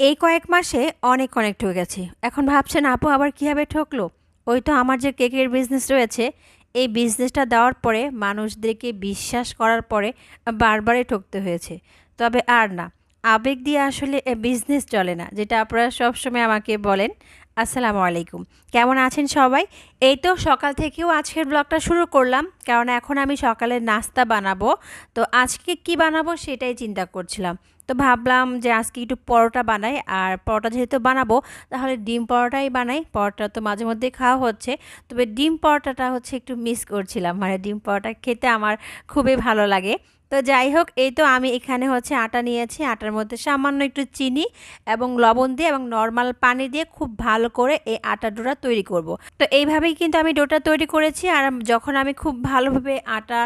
এই কয়েক মাসে অনেক হয়ে গেছি। এখন ভাবছেন, আপু, আবার কীভাবে ঠকলো? ওই তো আমার যে কেকের বিজনেস রয়েছে, এই বিজনেসটা দেওয়ার পরে মানুষদেরকে বিশ্বাস করার পরে বারবারই ঠকতে হয়েছে। তবে আর না, আবেগ দিয়ে আসলে বিজনেস চলে না, যেটা আপনারা সবসময় আমাকে বলেন। আসসালামু আলাইকুম। কেমন আছেন সবাই? এই তো সকাল থেকেও আজকের ব্লগটা শুরু করলাম কারণ এখন আমি সকালে নাস্তা বানাবো। তো আজকে কি বানাবো সেটাই চিন্তা করছিলাম। তো ভাবলাম যে আজকে একটু পরোটা বানাই, আর পরোটা যেহেতু বানাবো, তাহলে ডিম পরোটাই বানাই। পরোটা তো মাঝে মধ্যে খাওয়া হচ্ছে, তবে ডিম পরোটাটা হচ্ছে একটু মিস করছিলাম। মানে ডিম পরোটা খেতে আমার খুবই ভালো লাগে। তো যাই হোক, এই তো আমি এখানে হচ্ছে আটা নিয়েছি। আটার মধ্যে সামান্য একটু চিনি এবং লবণ দিয়ে এবং নর্মাল পানি দিয়ে খুব ভালো করে এই আটা ডোটা তৈরি করব। তো এইভাবেই কিন্তু আমি ডোটা তৈরি করেছি আর যখন আমি খুব ভালোভাবে আটা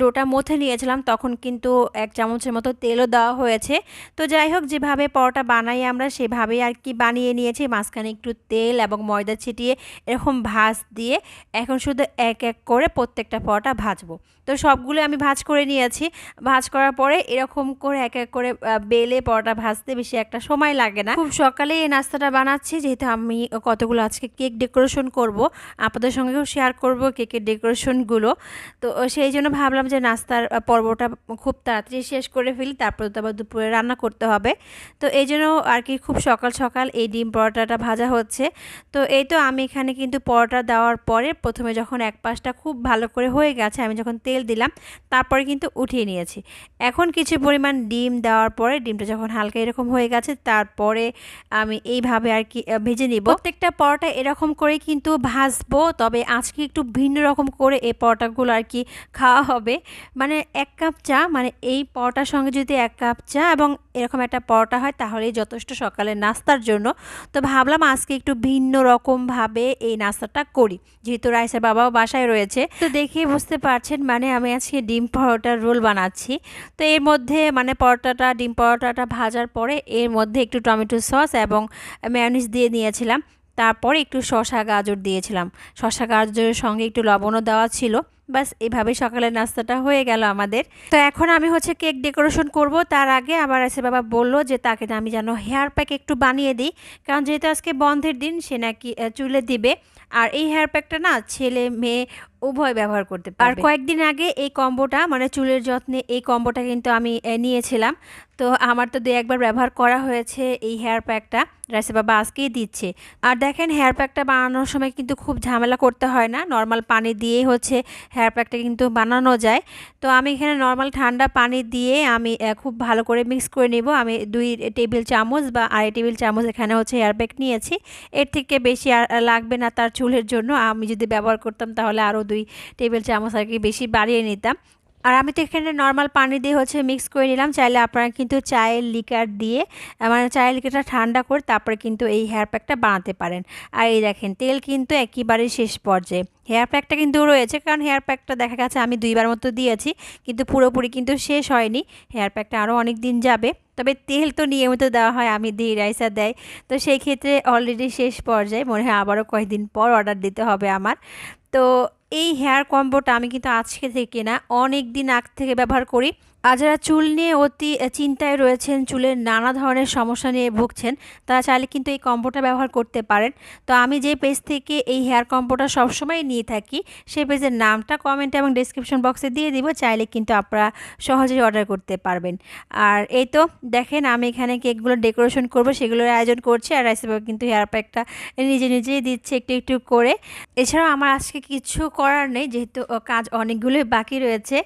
ডোটা মথে নিয়েছিলাম, তখন কিন্তু এক চামচের মতো তেলও দেওয়া হয়েছে। তো যাই হোক, যেভাবে পরোটা বানাই আমরা, সেভাবেই আর কি বানিয়ে নিয়েছি। মাঝখানে একটু তেল এবং ময়দা ছিটিয়ে এরকম ভাজ দিয়ে এখন শুধু এক এক করে প্রত্যেকটা পরোটা ভাজবো। তো সবগুলো আমি ভাজ করে নিয়েছি। ভাজ করার পরে এরকম করে এক এক করে বেলে পরোটা ভাজতে বেশি একটা সময় লাগে না। খুব সকালে এই নাস্তাটা বানাচ্ছি, যেহেতু আমি কতগুলো আজকে কেক ডেকোরেশন করব, আপনাদের সঙ্গেও শেয়ার করব কেকের ডেকোরেশনগুলো। তো সেই জন্য ভাবলাম যে নাস্তার পর্বটা খুব তাড়াতাড়ি শেষ করে ফেলি, তারপর তো আবার দুপুরে রান্না করতে হবে। তো এই জন্য আর কি খুব সকাল সকাল এই ডিম পরোটাটা ভাজা হচ্ছে। তো এই তো আমি এখানে কিন্তু পরোটা দেওয়ার পরে প্রথমে যখন এক পাশটা খুব ভালো করে হয়ে গেছে, আমি যখন তেল দিলাম, তারপরে কিন্তু উঠিয়ে নিয়েছি। এখন কিছু পরিমাণ ডিম দেওয়ার পরে ডিমটা যখন হালকা এরকম হয়ে গেছে, তারপরে আমি এইভাবে আর কি ভেজে নিব। প্রত্যেকটা পরোটা এরকম করে কিন্তু ভাজবো, তবে আজকে একটু ভিন্ন রকম করে এই পরোটাগুলো আর কি খাওয়া হবে। মানে এক কাপ চা মানে এই পরোটার সঙ্গে যদি এক কাপ চা এবং এরকম একটা পরোটা হয়, তাহলেই যথেষ্ট সকালে নাস্তার জন্য। তো ভাবলাম আজকে একটু ভিন্ন রকমভাবে এই নাস্তাটা করি, যেহেতু রাইসের বাবাও বাসায় রয়েছে। তো দেখে বুঝতে পারছেন মানে আমি আজকে ডিম পরোটার রোল বানাচ্ছি। তো এর মধ্যে মানে পরোটাটা, ডিম পরোটাটা ভাজার পরে এর মধ্যে একটু টমেটো সস এবং ম্যানিস দিয়ে নিয়েছিলাম তারপরে একটু শশা গাজর দিয়েছিলাম। শশা গাজরের সঙ্গে একটু লবণও দেওয়া ছিল। বাস এভাবে সকালের নাস্তাটা হয়ে গেল আমাদের। তো এখন আমি হচ্ছে কেক ডেকোরেশন করব। তার আগে আবার এসে বাবা বলল যে, তাকে আমি যেন হেয়ার প্যাক একটু বানিয়ে দিই। কারণ যেহেতু আজকে বন্ধের দিন, সে নাকি চুলে দিবে। আর এই হেয়ার প্যাকটা না ছেলে, মেয়ে উভয় ব্যবহার করতে পারবে। আর কয়েকদিন আগে এই কম্বোটা মানে চুলের যত্নে এই কম্বোটা কিন্তু আমি নিয়েছিলাম। তো আমার তো দু একবার ব্যবহার করা হয়েছে এই হেয়ার প্যাকটা রাইসে বাবা আজকেই দিচ্ছে। আর দেখেন হেয়ার প্যাকটা বানানোর সময় কিন্তু খুব ঝামেলা করতে হয় না। নর্মাল পানি দিয়েই হচ্ছে হেয়ার প্যাকটা কিন্তু বানানো যায়। তো আমি এখানে নর্মাল ঠান্ডা পানি দিয়ে আমি খুব ভালো করে মিক্স করে নিব। আমি দুই টেবিল চামচ বা আড়াই টেবিল চামচ এখানে হচ্ছে হেয়ার প্যাক নিয়েছি। এর থেকে বেশি আর লাগবে না তার চুলের জন্য। আমি যদি ব্যবহার করতাম তাহলে আরও দুই টেবিল চামচ আর কি বেশি বাড়িয়ে নিতাম। আর আমি তো এখানে নর্মাল পানি দিয়ে হচ্ছে মিক্স করে নিলাম। চাইলে আপনারা কিন্তু চায়ের লিকার দিয়ে মানে চায়ের লিকারটা ঠান্ডা করে তারপরে কিন্তু এই হেয়ার প্যাকটা বানাতে পারেন। আর এই দেখেন, তেল কিন্তু একেবারেই শেষ পর্যায়ে। হেয়ার প্যাকটা কিন্তু রয়েছে, কারণ হেয়ার প্যাকটা দেখা গেছে আমি দুইবার মতো দিয়েছি, কিন্তু পুরোপুরি কিন্তু শেষ হয়নি। হেয়ার প্যাকটা আরও অনেক দিন যাবে। তবে তেল তো নিয়মিত দেওয়া হয়, আমি দিই রাইসা দেয় তো সেই ক্ষেত্রে অলরেডি শেষ পর্যায়ে, মনে হয় আবারও কয়েকদিন পর অর্ডার দিতে হবে আমার। তো এই হেয়ার কম্বোটা আমি কিন্তু আজকে থেকে না অনেক দিন আগ থেকে ব্যবহার করি। আর যারা চুল নিয়ে অতি চিন্তায় রয়েছেন, চুলের নানা ধরনের সমস্যা নিয়ে ভুগছেন। তারা চাইলে কিন্তু এই কম্বোটা ব্যবহার করতে পারেন। তো আমি যে পেজ থেকে এই হেয়ার কম্বোটা সবসময় নিয়ে থাকি, সেই পেজের নামটা কমেন্ট এবং ডিসক্রিপশন বক্সে দিয়ে দিব, চাইলে কিন্তু আপনারা সহজেই অর্ডার করতে পারবেন। আর এই তো, দেখেন আমি এখানে কেকগুলো ডেকোরেশন করব, সেগুলোর আয়োজন করছি আর রাইসেবাবু কিন্তু হেয়ার প্যাকটা নিজে নিজেই দিচ্ছে একটু একটু করে। এছাড়াও আমার আজকে কিছু করার নেই, যেহেতু কাজ অনেকগুলোই বাকি রয়েছে।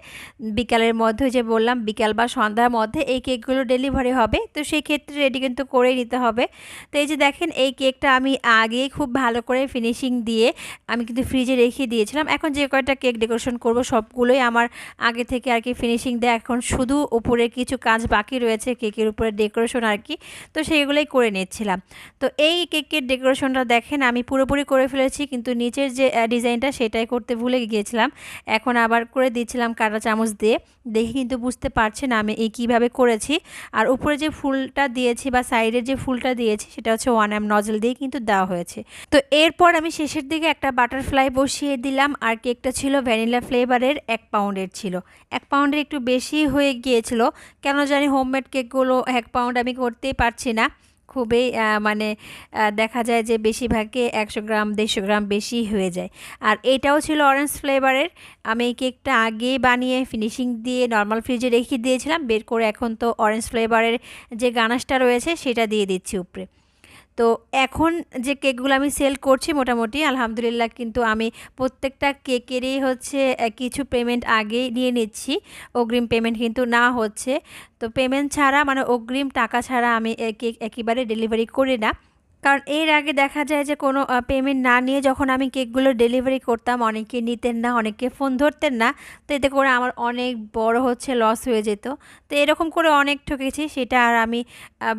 বিকালের মধ্যে যে বললাম বললাম বিকাল বা সন্ধ্যার মধ্যে এই কেকগুলো ডেলিভারি হবে। তো সেই ক্ষেত্রে রেডি কিন্তু করে নিতে হবে। তো এই যে দেখেন, এই কেকটা আমি আগেই খুব ভালো করে ফিনিশিং দিয়ে আমি কিন্তু ফ্রিজে রেখে দিয়েছিলাম। এখন যে কয়টা কেক ডেকোরেশন করব সবগুলোই আমার আগে থেকে আর কি ফিনিশিং দেয়। এখন শুধু উপরে কিছু কাজ বাকি রয়েছে কেকের উপরে ডেকোরেশন আর কি। তো সেইগুলোই করে নিচ্ছিলাম। তো এই কেকের ডেকোরেশনটা দেখেন, আমি পুরোপুরি করে ফেলেছি, কিন্তু নিচের যে ডিজাইনটা সেটাই করতে ভুলে গিয়েছিলাম। এখন আবার করে দিচ্ছিলাম কাটা চামচ দিয়ে। দেখি কিন্তু বুঝতে পারছেন আমি এই কীভাবে করেছি। আর উপরে যে ফুলটা দিয়েছি বা সাইডের যে ফুলটা দিয়েছি, সেটা হচ্ছে ওয়ান এম নজল দিয়ে কিন্তু দেওয়া হয়েছে। তো এরপর আমি শেষের দিকে একটা বাটারফ্লাই বসিয়ে দিলাম। আর কেকটা ছিল ভ্যানিলা ফ্লেভারের এক পাউন্ডের ছিল। এক পাউন্ডের একটু বেশি হয়ে গিয়েছিল। কেন জানি হোমমেড কেকগুলো এক পাউন্ড আমি করতেই পারছি না। খুবই মানে দেখা যায় যে বেশিরভাগই একশো গ্রাম, দেড়শো গ্রাম বেশি হয়ে যায়। আর এটাও ছিল অরেঞ্জ ফ্লেভারের আমি কেকটা আগে বানিয়ে ফিনিশিং দিয়ে নর্মাল ফ্রিজে রেখে দিয়েছিলাম। বের করে এখন তো অরেঞ্জ ফ্লেভারের যে গানাশটা রয়েছে, সেটা দিয়ে দিচ্ছি উপরে। তো এখন যে কেকগুলো আমি সেল করছি মোটামুটি, আলহামদুলিল্লাহ কিন্তু আমি প্রত্যেকটা কেকেরই হচ্ছে কিছু পেমেন্ট আগেই নিয়ে নিচ্ছি। অগ্রিম পেমেন্ট কিন্তু না হচ্ছে। তো পেমেন্ট ছাড়া মানে অগ্রিম টাকা ছাড়া আমি কেক একেবারে ডেলিভারি করি না। কারণ এর আগে দেখা যায় যে কোনো পেমেন্ট না নিয়ে যখন আমি কেকগুলো ডেলিভারি করতাম, অনেকে নিতেন না, অনেকে ফোন ধরতেন না, তো এতে করে আমার অনেক বড় হচ্ছে লস হয়ে যেত। তো এরকম করে অনেক ঠকেছি, সেটা আর আমি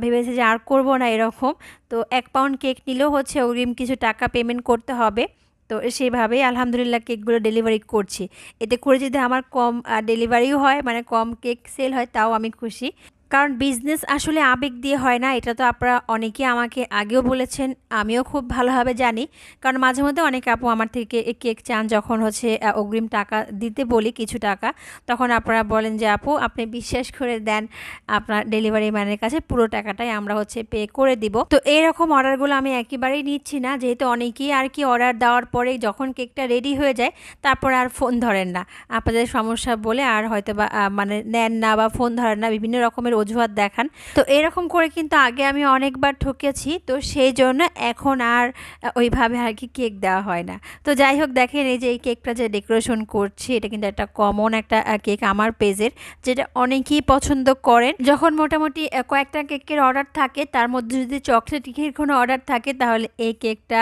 ভেবেছি যে আর করব না এরকম। তো এক পাউন্ড কেক নিলেও হচ্ছে অগ্রিম কিছু টাকা পেমেন্ট করতে হবে। তো সেইভাবেই আলহামদুলিল্লাহ কেকগুলো ডেলিভারি করছি। এতে করে যদি আমার কম ডেলিভারিও হয় মানে কম কেক সেল হয়, তাও আমি খুশি। কারণ বিজনেস আসলে আবেগ দিয়ে হয় না, এটা তো আপনারা অনেকেই আমাকে আগেও বলেছেন, আমিও খুব ভালোভাবে জানি। কারণ মাঝে মধ্যে অনেক আপু আমার থেকে কেক চান, যখন হচ্ছে অগ্রিম টাকা দিতে বলি কিছু টাকা, তখন আপনারা বলেন যে, আপু, আপনি বিশ্বাস করে দেন, আপনার ডেলিভারি ম্যানের কাছে পুরো টাকাটাই আমরা হচ্ছে পে করে দিব। তো এইরকম অর্ডারগুলো আমি একেবারেই নিচ্ছি না, যেহেতু অনেকেই আর কি অর্ডার দেওয়ার পরে যখন কেকটা রেডি হয়ে যায়, তারপর আর ফোন ধরেন না। আপনাদের সমস্যা বলে আর হয়তো বা মানে নেন না বা ফোন ধরেন না, বিভিন্ন রকমের অজুহাত দেখান। তো এরকম করে কিন্তু আগে আমি অনেকবার ঠকেছি তো সেই জন্য এখন আর ওইভাবে আর কি কেক দেওয়া হয় না। তো যাই হোক, দেখেন এই যে এই কেকটা যে ডেকোরেশন করছি, এটা কিন্তু একটা কমন একটা কেক আমার পেজের, যেটা অনেকেই পছন্দ করেন। যখন মোটামুটি কয়েকটা কেকের অর্ডার থাকে, তার মধ্যে যদি চকলেট কেকের কোনো অর্ডার থাকে, তাহলে এই কেকটা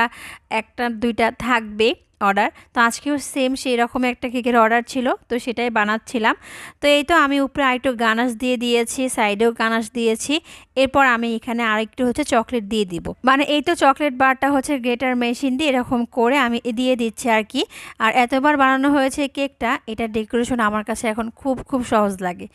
একটা দুইটা থাকবে। অর্ডার তো আজকেও সেম সেই রকম একটা কেকের অর্ডার ছিল, তো সেটাই বানাচ্ছিলাম। তো এই তো আমি উপরে আরেকটু গানাশ দিয়ে দিয়েছি সাইডেও গানাশ দিয়েছি। এরপর আমি এখানে আরেকটু হচ্ছে চকলেট দিয়ে দিব। মানে এই তো চকলেট বারটা হচ্ছে গ্রেটার মেশিন দিয়ে এরকম করে আমি দিয়ে দিচ্ছি আর কি। আর এতবার বানানো হয়েছে কেকটা, এটা ডেকোরেশন আমার কাছে এখন খুব খুব সহজ লাগে।